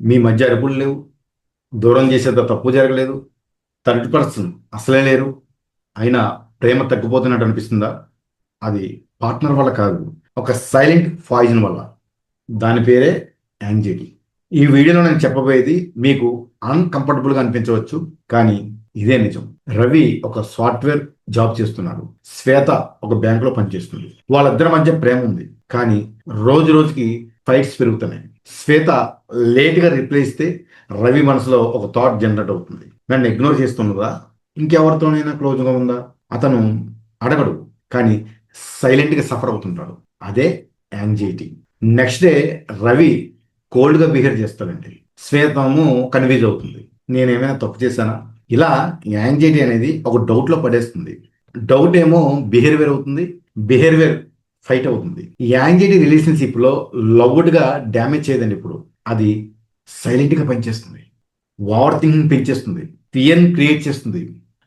మీ మధ్య అరుపులు లేవు. దూరం చేసేంత తప్పు జరగలేదు. థర్డ్ పర్సన్ అసలే లేరు. అయినా ప్రేమ తగ్గిపోతున్నట్టు అనిపిస్తుందా? అది పార్ట్నర్ వల్ల కాదు ఒక సైలెంట్ పాయిజన్ వల్ల. దాని పేరే యాంగ్జైటీ. ఈ వీడియోలో నేను చెప్పబోయేది మీకు అన్కంఫర్టబుల్గా అనిపించవచ్చు కానీ ఇదే నిజం. రవి ఒక సాఫ్ట్వేర్ జాబ్ చేస్తున్నారు శ్వేత ఒక బ్యాంకులో పనిచేస్తుంది. వాళ్ళిద్దరి మధ్య ప్రేమ ఉంది. కానీ రోజు రోజుకి ఫైట్స్ పెరుగుతున్నాయి. శ్వేత లేట్గా రిప్లై ఇస్తే రవి మనసులో ఒక థాట్ జనరేట్ అవుతుంది. నన్ను ఇగ్నోర్ చేస్తున్నదా ఇంకెవరితోనైనా క్లోజ్గా ఉందా? అతను అడగడు. కానీ సైలెంట్గా సఫర్ అవుతుంటాడు. అదే యాంగ్జైటీ నెక్స్ట్ డే రవి కోల్డ్గా బిహేవ్ చేస్తాడండి. శ్వేతము కన్ఫ్యూజ్ అవుతుంది. నేనేమైనా తప్పు చేశానా? ఇలా యాంగ్జైటీ అనేది ఒక డౌట్లో పడేస్తుంది. డౌట్ ఏమో బిహేవియర్ అవుతుంది బిహేవియర్ ఫైట్ అవుతుంది. ఈ యాంగ్జైటీ రిలేషన్షిప్లో లవ్డ్గా డ్యామేజ్ చేయదండి ఇప్పుడు. అది సైలెంట్గా పనిచేస్తుంది. ఓవర్ థింకింగ్ పెంచేస్తుంది. ఫియర్ క్రియేట్ చేస్తుంది.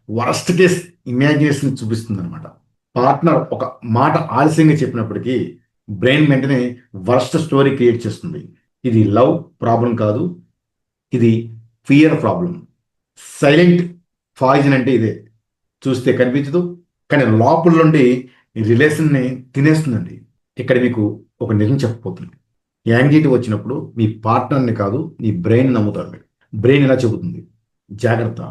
వరస్ట్ కేస్ ఇమాజినేషన్ చూపిస్తుంది అనమాట పార్ట్నర్ ఒక మాట ఆలస్యంగా చెప్పినప్పటికీ బ్రెయిన్ వెంటనే వరస్ట్ స్టోరీ క్రియేట్ చేస్తుంది. ఇది లవ్ ప్రాబ్లం కాదు. ఇది ఫియర్ ప్రాబ్లం సైలెంట్ పాయిజన్ అంటే ఇదే. చూస్తే కనిపించదు కానీ లోపల నుండి రిలేషన్ని తినేస్తుందండి. ఇక్కడ మీకు ఒక నిజం చెప్పబోతుంది యాంగ్జైటీ వచ్చినప్పుడు మీ పార్ట్నర్ని కాదు మీ బ్రెయిన్ నమ్ముతారు మీరు. బ్రెయిన్ ఇలా చెబుతుంది? జాగ్రత్త.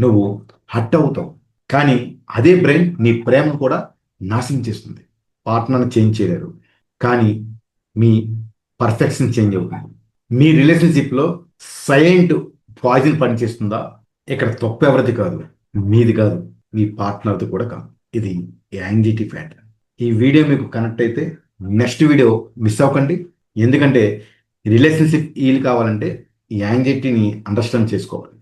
నువ్వు హట్ అవుతావు కానీ అదే బ్రెయిన్ నీ ప్రేమను కూడా నాశనం చేస్తుంది. పార్ట్నర్ని చేంజ్ చేయలేరు కానీ మీ పర్ఫెక్షన్ చేంజ్ అవుతుంది. మీ రిలేషన్షిప్లో సైలెంట్ పాయిజన్ పనిచేస్తుందా? ఇక్కడ తప్పు ఎవరిది కాదు మీది కాదు మీ పార్ట్నర్ది కూడా కాదు. ఇది యాంగ్జైటీ ఫ్యాక్టర్. ఈ వీడియో మీకు కనెక్ట్ అయితే నెక్స్ట్ వీడియో మిస్ అవ్వకండి. ఎందుకంటే రిలేషన్షిప్ ఈల్ కావాలంటే ఈ యాంగ్జైటీని అండర్స్టాండ్ చేసుకోవాలి.